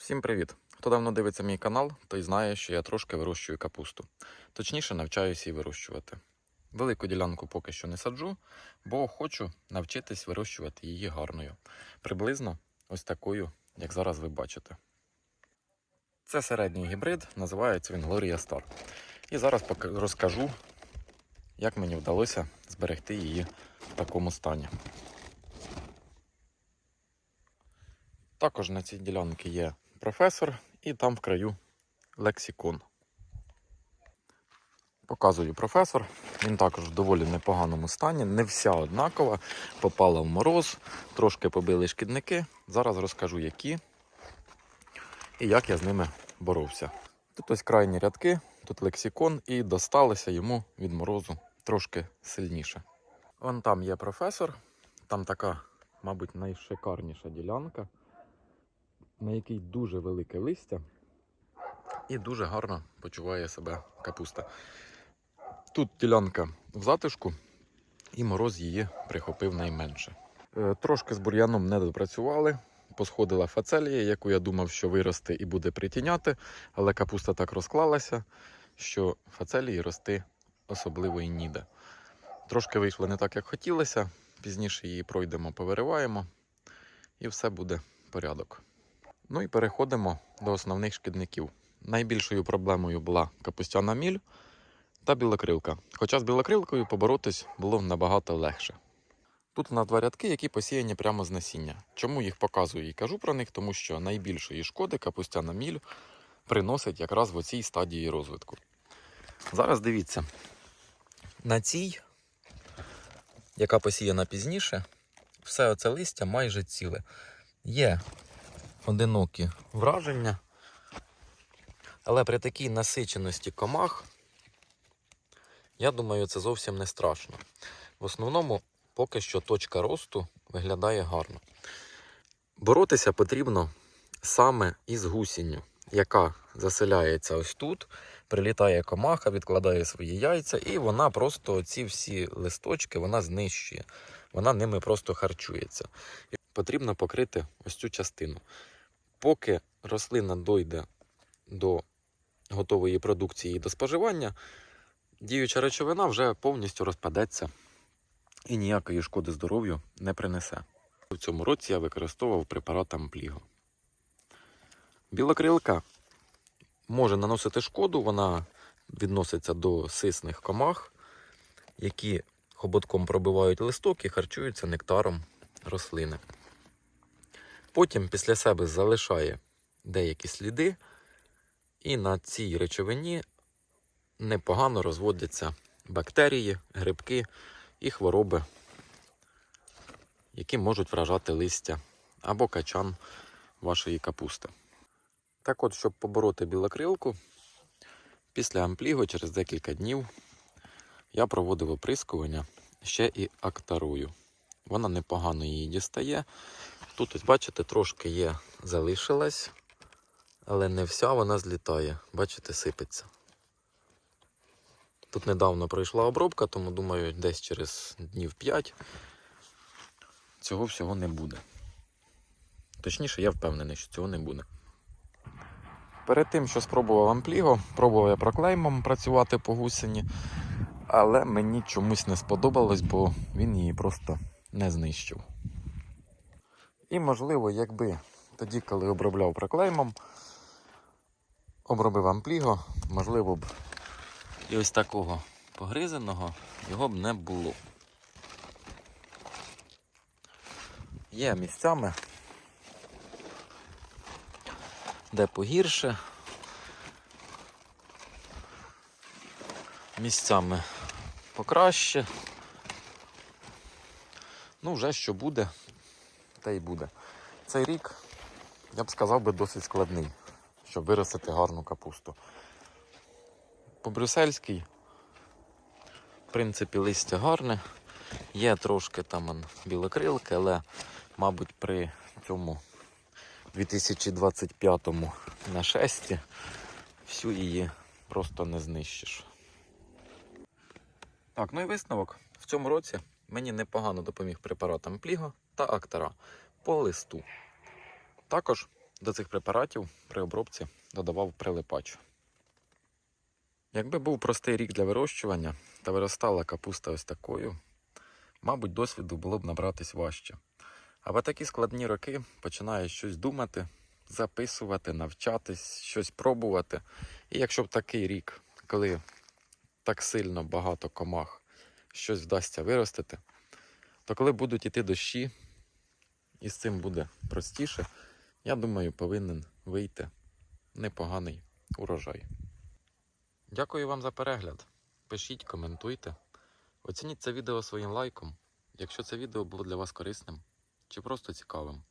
Всім привіт! Хто давно дивиться мій канал, той знає, що я трошки вирощую капусту. Точніше, навчаюся її вирощувати. Велику ділянку поки що не саджу, бо хочу навчитись вирощувати її гарною. Приблизно ось такою, як зараз ви бачите. Це середній гібрид, називається він Gloria Star. І зараз розкажу, як мені вдалося зберегти її в такому стані. Також на цій ділянці є професор і там в краю лексикон. Показую професор. Він також в доволі непоганому стані. Не вся однакова. Попала в мороз, трошки побили шкідники. Зараз розкажу, які і як я з ними боровся. Тут ось крайні рядки, тут лексикон, і досталося йому від морозу трошки сильніше. Вон там є професор, там така, мабуть, найшикарніша ділянка на якій дуже велике листя і дуже гарно почуває себе капуста. Тут ділянка в затишку, і мороз її прихопив найменше. Е, Трошки з бур'яном не допрацювали. Посходила фацелія, яку я думав, що виросте і буде притіняти, але капуста так розклалася, що фацелії рости особливо і ніде. Трошки вийшло не так, як хотілося. Пізніше її пройдемо, повириваємо, і все буде порядок. Ну і переходимо до основних шкідників. Найбільшою проблемою була капустяна міль та білокрилка. Хоча з білокрилкою поборотись було набагато легше. Тут у нас два рядки, які посіяні прямо з насіння. Чому їх показую і кажу про них? Тому що найбільшої шкоди капустяна міль приносить якраз в оцій стадії розвитку. Зараз дивіться. На цій, яка посіяна пізніше, все оце листя майже ціле. Є одинокі враження. Але при такій насиченості комах, я думаю, це зовсім не страшно. В основному, поки що точка росту виглядає гарно. Боротися потрібно саме із гусінню, яка заселяється ось тут, прилітає комаха, відкладає свої яйця, і вона просто ці всі листочки вона знищує. Вона ними просто харчується. Потрібно покрити ось цю частину. Поки рослина дойде до готової продукції і до споживання, діюча речовина вже повністю розпадеться і ніякої шкоди здоров'ю не принесе. В цьому році я використовував препарат Ампліго. Білокрилка може наносити шкоду, вона відноситься до сисних комах, які хоботком пробивають листок і харчуються нектаром рослини. Потім після себе залишає деякі сліди, і на цій речовині непогано розводяться бактерії, грибки і хвороби, які можуть вражати листя або качан вашої капусти. Так от, щоб побороти білокрилку, після ампліго через декілька днів я проводив оприскування ще і актарою. Вона непогано її дістає. Тут, ось, бачите, трошки є, залишилась, але не вся вона злітає. Бачите, сипеться. Тут недавно пройшла обробка, тому думаю, десь через днів 5 цього всього не буде. Точніше, я впевнений, що цього не буде. Перед тим, що спробував ампліго, пробував я проклеймом працювати по гусені, але мені чомусь не сподобалось, бо він її просто не знищив. І, можливо, якби тоді, коли обробляв проклеймом, обробив ампліго, можливо б і ось такого погризеного його б не було. Є місцями, де погірше, місцями покраще. Ну, вже що буде, те й буде. Цей рік, я б сказав би, досить складний, щоб виростити гарну капусту. По-брюссельській, в принципі, листя гарне. Є трошки там білокрилки, але, мабуть, при цьому 2025-му нашесті всю її просто не знищиш. Так, ну і висновок. В цьому році мені непогано допоміг препарат Ампліго та Актара по листу. Також до цих препаратів при обробці додавав прилипач. Якби був простий рік для вирощування та виростала капуста ось такою, мабуть, досвіду було б набратись важче. А такі складні роки починаєш щось думати, записувати, навчатись, щось пробувати. І якщо б такий рік, коли так сильно багато комах щось вдасться виростити, то коли будуть іти дощі, і з цим буде простіше, я думаю, повинен вийти непоганий урожай. Дякую вам за перегляд. Пишіть, коментуйте. Оцініть це відео своїм лайком, якщо це відео було для вас корисним чи просто цікавим.